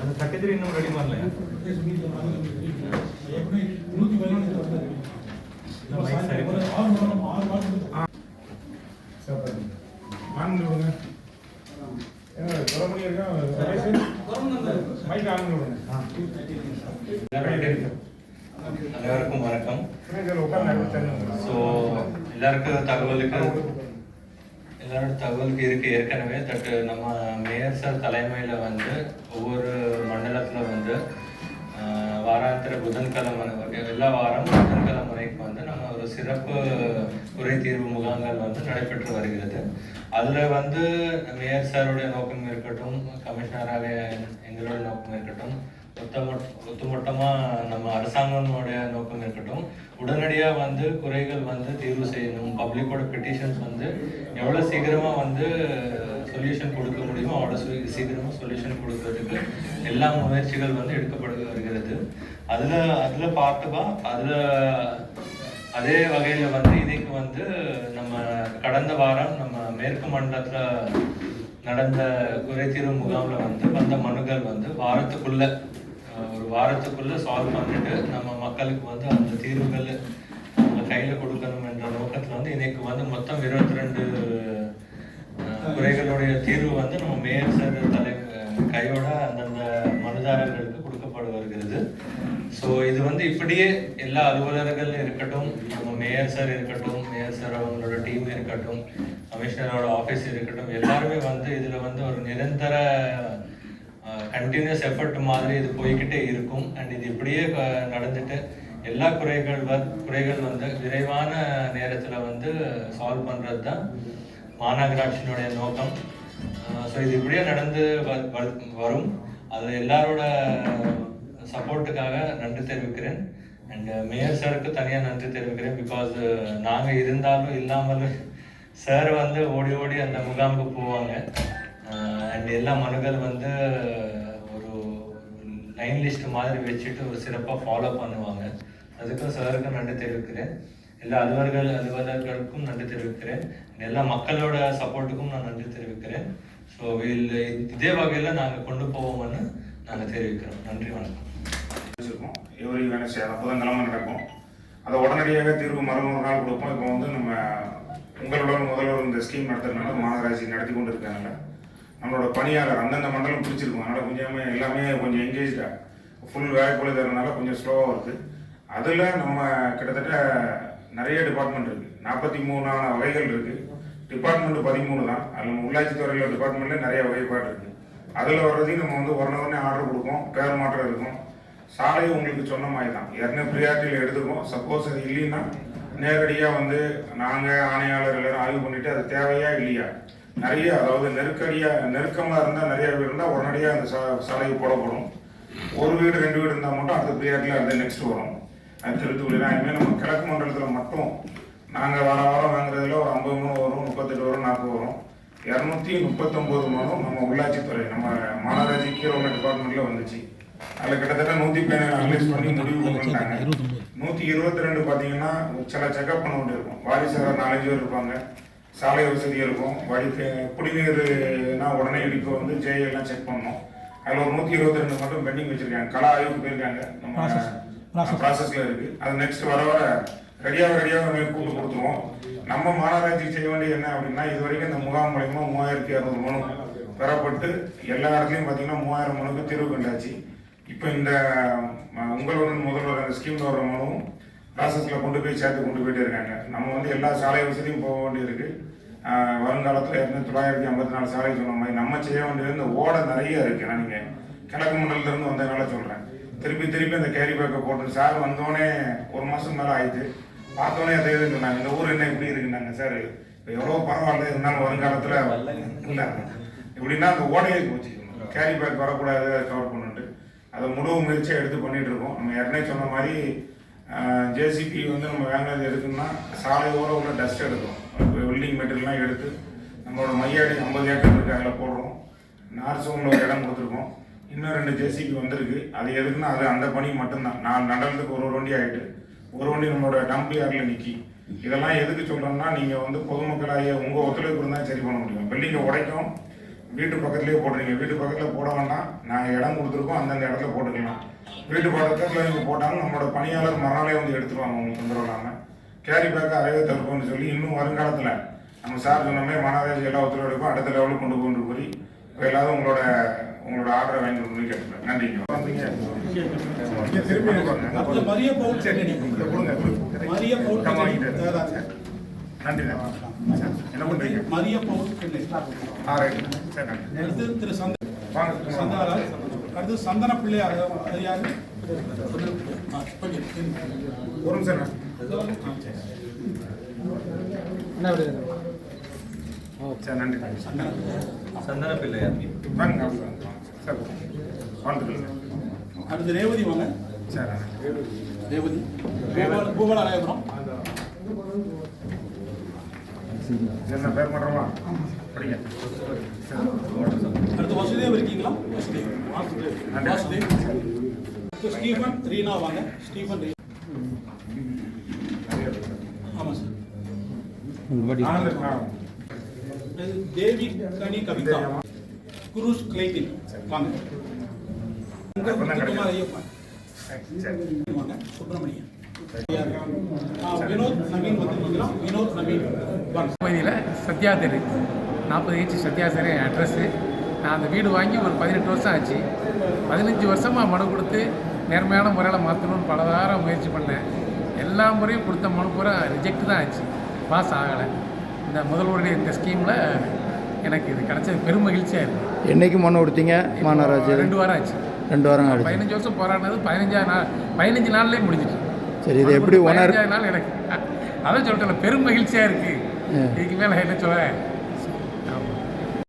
அந்த சட்டத்தில் இன்னும் ரெடி பண்ணல எல்லாருக்கும் வணக்கம் ஸோ எல்லாருக்கும் தகவலுக்கு எல்லாரோட தகவலுக்கு இருக்கு. ஏற்கனவே தட் நம்ம மேயர் சார் தலைமையில் வந்து ஒவ்வொரு மண்டலத்தில் வந்து வாராந்திர புதன்கிழமை எல்லா வாரம் புதன்கிழமை முறைக்கு வந்து நம்ம ஒரு சிறப்பு குறை தீர்வு முகாம்கள் வந்து நடைபெற்று வருகிறது. அதில் வந்து மேயர் சாருடைய நோக்கம் இருக்கட்டும் கமிஷனராக எங்களோட நோக்கம் இருக்கட்டும் ஒத்தமொட் ஒட்டுமொத்தமாக நம்ம அரசாங்கனுடைய நோக்கம் இருக்கட்டும். உடனடியாக வந்து குறைகள் வந்து தீர்வு செய்யணும். பப்ளிக்கோட பெட்டிஷன்ஸ் வந்து எவ்வளோ சீக்கிரமாக வந்து சொல்யூஷன் கொடுக்க முடியுமோ அவ்வளோ சீ- சொல்யூஷன் கொடுக்கறதுக்கு எல்லா முயற்சிகள் வந்து எடுக்கப்பட்டு வருகிறது. அதில் அதில் பார்த்துப்பா அதில் அதே வகையில் வந்து இன்னைக்கு வந்து நம்ம கடந்த வாரம் நம்ம மேற்கு மண்டலத்தில் நடந்த குறைதீர்வு முகாமில் வந்து வந்த மனுக்கள் வந்து வாரத்துக்குள்ள ஒரு வாரத்துக்குள்ள சால்வ் பண்ணிட்டு நம்ம மக்களுக்கு வந்து அந்த தீர்வுகள் நம்ம கையில் கொடுக்கணும் என்ற நோக்கத்தில் வந்து இன்னைக்கு வந்து மொத்தம் இருபத்தி ரெண்டு குறைகளுடைய தீர்வு வந்து நம்ம மேயர் சார் தலை கையோட அந்தந்த மனுதாரர்களுக்கு கொடுக்கப்பட வருகிறது. ஸோ இது வந்து இப்படியே எல்லா அலுவலர்கள் இருக்கட்டும் நம்ம மேயர் சார் இருக்கட்டும் மேயர் சார் அவங்களோட டீம் இருக்கட்டும் கமிஷனரோட ஆஃபீஸ் இருக்கட்டும் எல்லாருமே வந்து இதில் வந்து ஒரு நிரந்தர கண்டினியூஸ் எஃபர்ட் மாதிரி இது போய்கிட்டே இருக்கும். அண்ட் இது இப்படியே நடந்துட்டு எல்லா குறைகள் குறைகள் வந்து விரைவான நேரத்தில் வந்து சால்வ் பண்ணுறது தான் மாநகராட்சியினுடைய நோக்கம். ஸோ இது இப்படியே நடந்து வ- வரும். அது எல்லாரோட சப்போர்ட்டுக்காக நன்றி தெரிவிக்கிறேன். அண்ட் மேயர் சாருக்கு தனியாக நன்றி தெரிவிக்கிறேன். பிகாஸ் நாங்கள் இருந்தாலும் இல்லாமலும் சார் வந்து ஓடி ஓடி அந்த முகாமுக்கு போவாங்க. அண்ட் எல்லா மனுக்கள் வந்து ஒரு லைன் லிஸ்ட் மாதிரி வச்சுட்டு ஒரு சிறப்பாக ஃபாலோ பண்ணுவாங்க. அதுக்கும் சாருக்கும் நன்றி தெரிவிக்கிறேன். எல்லா அலுவலர்கள் அலுவலர்களுக்கும் நன்றி தெரிவிக்கிறேன். எல்லா மக்களோட சப்போர்ட்டுக்கும் நான் நன்றி தெரிவிக்கிறேன். ஸோ வில் இதே வகையில் நாங்கள் கொண்டு போவோம்னு நாங்கள் தெரிவிக்கிறோம். நன்றி வணக்கம். வச்சிருக்கோம் எவரி அப்போ தான் நிலமை நடக்கும். அதை உடனடியாக தீர்வு மறுநூறு நாள் கொடுப்போம். இப்போ வந்து நம்ம உங்களோட முதல்வர் இந்த ஸ்கீம் நடத்துறதுனால மாநகராட்சி நடத்தி கொண்டு இருக்காங்க நம்மளோட பணியாளர் அந்தந்த மண்டலம் பிடிச்சிருக்கும். அதனால் கொஞ்சம் எல்லாமே கொஞ்சம் எங்கேஜாக ஃபுல் வேலைக்குள்ள தரனால கொஞ்சம் ஸ்லோவாக வருது அதில் நம்ம கிட்டத்தட்ட நிறைய டிபார்ட்மெண்ட் இருக்குது நாற்பத்தி மூணான வகைகள் இருக்குது டிபார்ட்மெண்ட் பதிமூணு தான். அதில் உள்ளாட்சி துறையில் டிபார்ட்மெண்ட்லேயே நிறைய வகைப்பாடு இருக்குது அதில் வர்றதையும் நம்ம வந்து உடனே உடனே ஆர்டர் கொடுப்போம். பேர் மாற்றம் இருக்கும். சாலை உங்களுக்கு சொன்ன மாதிரி தான். ஏற்கனவே ப்ரியாரிட்டியில் எடுத்துக்கோம் சப்போஸ் அது இல்லைன்னா நேரடியாக வந்து நாங்கள் ஆணையாளர் எல்லாரும் ஆய்வு பண்ணிட்டு அது தேவையா இல்லையா? நிறைய அதாவது நெருக்கடியாக நெருக்கமாக இருந்தால் நிறைய வீடு இருந்தால் உடனடியாக அந்த சா சாலையை போடப்படும். ஒரு வீடு ரெண்டு வீடு இருந்தால் மட்டும் அடுத்த ப்ரியாரிட்டியில் அது நெக்ஸ்ட் வரும். அது திருத்துக்குடி இனிமேல் நம்ம கிழக்கு மண்டலத்தில் மட்டும் நாங்கள் வார வாரம் வாங்குறதுல ஒரு ஐம்பது மூணு வரும் முப்பத்தெட்டு வரும் நாற்பது வரும். இரநூத்தி முப்பத்தொம்போது மனும் நம்ம உள்ளாட்சித்துறை நம்ம மாநகராட்சி கீழே உள்ள டிபார்ட்மெண்ட்டில் வந்துச்சு. அதில் கிட்டத்தட்ட நூற்றி பதினேழு அனலைஸ் பண்ணி முடிவு பண்ணிட்டாங்க. நூற்றி இருபத்தி ரெண்டு பார்த்தீங்கன்னா சில செக்அப் பண்ண வேண்டியிருக்கும். வாரிசார நாலஞ்சு பேர் இருப்பாங்க. சாலை வசதி இருக்கும். வழி குடிநீர்னா உடனே இடிப்பு வந்து ஜே எல்லாம் செக் பண்ணணும். அதில் ஒரு நூற்றி இருபத்தி ரெண்டு மட்டும் பெண்டிங் வச்சிருக்காங்க. கலா ஆய்வுக்கு போயிருக்காங்க. நம்ம ப்ராசஸில் இருக்கு. அது நெக்ஸ்ட் வர வர ரெடியாக ரெடியாக கூட்டு கொடுத்துருவோம். நம்ம மாநகராட்சி செய்ய வேண்டியது என்ன அப்படின்னா இது வரைக்கும் இந்த முகாம் மூலயமா மூவாயிரத்தி இரநூறு மனு பெறப்பட்டு எல்லா இடத்துலையும் பார்த்தீங்கன்னா மூவாயிரம் மனுக்கு தீர்வு கண்டாச்சு. இப்போ இந்த ம, உங்களுடன் முதல்வர் அந்த ஸ்கீம்ல வர மனுவும் ப்ராசஸில் கொண்டு போய் சேர்த்து கொண்டு போயிட்டே இருக்காங்க. நம்ம வந்து எல்லா சாலை வசதியும் போக வேண்டியிருக்கு. வருங்காலத்தில் ஏற்கனவே தொள்ளாயிரத்தி ஐம்பத்தி நாலு சாலை சொன்ன மாதிரி நம்ம செய்ய வேண்டியது இந்த ஓடை நிறைய இருக்கு. நான் நீங்கள் கிழக்கு மண்டலத்திலிருந்து வந்ததுனால சொல்கிறேன் திருப்பி திருப்பி அந்த கேரி பேக்கை போட்டு சார் வந்தோடனே ஒரு மாதம் மேலே ஆயிடுச்சு பார்த்தோன்னே அதே சொன்னாங்க. இந்த ஊர் என்ன இப்படி இருக்குன்னாங்க சார். இப்போ எவ்வளோ பரவாயில்ல இருந்தாலும் வருங்காலத்தில் இல்லை. எப்படின்னா அந்த ஓடையை போச்சு கேரி பேக் வரக்கூடாது கவர் பண்ணிட்டு அதை முழு முயற்சியாக எடுத்து பண்ணிட்டு இருக்கோம் நம்ம ஏற்கனவே சொன்ன மாதிரி ஜேசிபி வந்து நம்ம வாங்கினது சாலை சாலையோர உள்ள டஸ்ட் எடுக்கும் வெல்டிங் மெட்டீரியல்லாம் எடுத்து நம்மளோட மையாடி ஐம்பது ஏக்கர் இருக்குது அதில் போடுறோம். நார்சோமில் ஒரு இடம் கொடுத்துருக்கோம். இன்னும் ரெண்டு ஜேசிபி வந்திருக்கு. அது எதுக்குன்னா அது அந்த பணி மட்டும்தான். நான் நடந்ததுக்கு ஒரு ஒரு வண்டி ஆகிட்டு ஒரு வண்டி நம்மளோட டம்ப் யார்டில் நிற்கி இதெல்லாம் எதுக்கு சொல்கிறோம்னா நீங்கள் வந்து பொதுமக்களாகிய உங்கள் ஒத்துழைப்பு இருந்தால் சரி பண்ண முடியும். பில்டிங்கை உடைக்கும். வீட்டு பக்கத்துலேயே போடுறீங்க வீட்டு பக்கத்தில் போட வேண்டாம். நாங்கள் இடம் கொடுத்துருக்கோம். அந்தந்த இடத்துல போட்டுக்கலாம். வீட்டு பக்கத்தில் நீங்கள் போட்டாலும் நம்மளோட பணியாளர் மறுநாளே வந்து எடுத்துருவாங்க உங்களுக்கு தொந்தரவு இல்லாமல் கேரி பேக்கை அறவே தடுப்போம்னு சொல்லி இன்னும் வருங்காலத்தில் நம்ம சார் சொன்ன மாதிரி மாநகராட்சி எல்லா ஒத்துழைப்பும் அடுத்த லெவலுக்கு கொண்டு கொண்டு போய் இப்போ எல்லாரும் உங்களோட உங்களோட ஆர்டரை வாங்கி கொடுக்கணும்னு கேட்டுக்கிறேன். நன்றிங்க வந்தீங்க நன்றி. என்ன பண்றீங்க மரிய பவுல் கென்னடி ஆ ரைட் சரி நன்றி. அடுத்து திரு சந்த வாங்க சந்தாராஜ் அடுத்து சந்தன பிள்ளையார் யாரு? ஆ, கொஞ்சம் ஒரு நிமிஷம் அண்ணா. சரி நன்றி சந்தன பிள்ளையார் வாங்க. சரி அடுத்து ரேவதி வாங்க. சரி. ரேவதி. பூபால பூபால அலையபுரம் என்ன பேர் பண்ணுறோமா படிங்க அடுத்து வசுதேவ் இருக்கீங்களா வசுதேவ் வாசுதேவ் ஸ்டீஃபன் ரீனா வாங்க ஸ்டீஃபன் ரீனா ஆமாம் சார் தேவி கனி கவிதா குருஸ் கிளைட்டின் வாங்க முத்துக்குமார் ஐயப்பன் வாங்க சுப்பிரமணியன் பகுதியில் சத்யா தெரு நாற்பது ஏச்சு சத்யா தெரு என் அட்ரஸ்ஸு நான் அந்த வீடு வாங்கி ஒரு பதினெட்டு வருஷம் ஆச்சு. பதினஞ்சு வருஷமாக மனு கொடுத்து நேர்மையான முறையில் மாற்றணும்னு பல வாரம் முயற்சி பண்ணேன். எல்லா முறையும் கொடுத்த மனு பூரா ரிஜெக்ட் தான் ஆச்சு. பாஸ் ஆகலை. இந்த முதல்வருடைய இந்த ஸ்கீமில் எனக்கு இது கிடைச்சது பெரும் மகிழ்ச்சியாக இருக்குது என்னைக்கு மனு கொடுத்தீங்க மாநகராட்சி ரெண்டு வாரம் ஆச்சு. ரெண்டு வாரம் பதினஞ்சு வருஷம் போராடினது பதினஞ்சாவது நாள் பதினஞ்சு நாள்லேயே முடிஞ்சிட்டு சரி இது எப்படி உணர் எனக்கு அதான் சொல்லிட்டேன் பெரும் மகிழ்ச்சியாக இருக்குது. இதுக்கு மேலே என்ன சொல்ல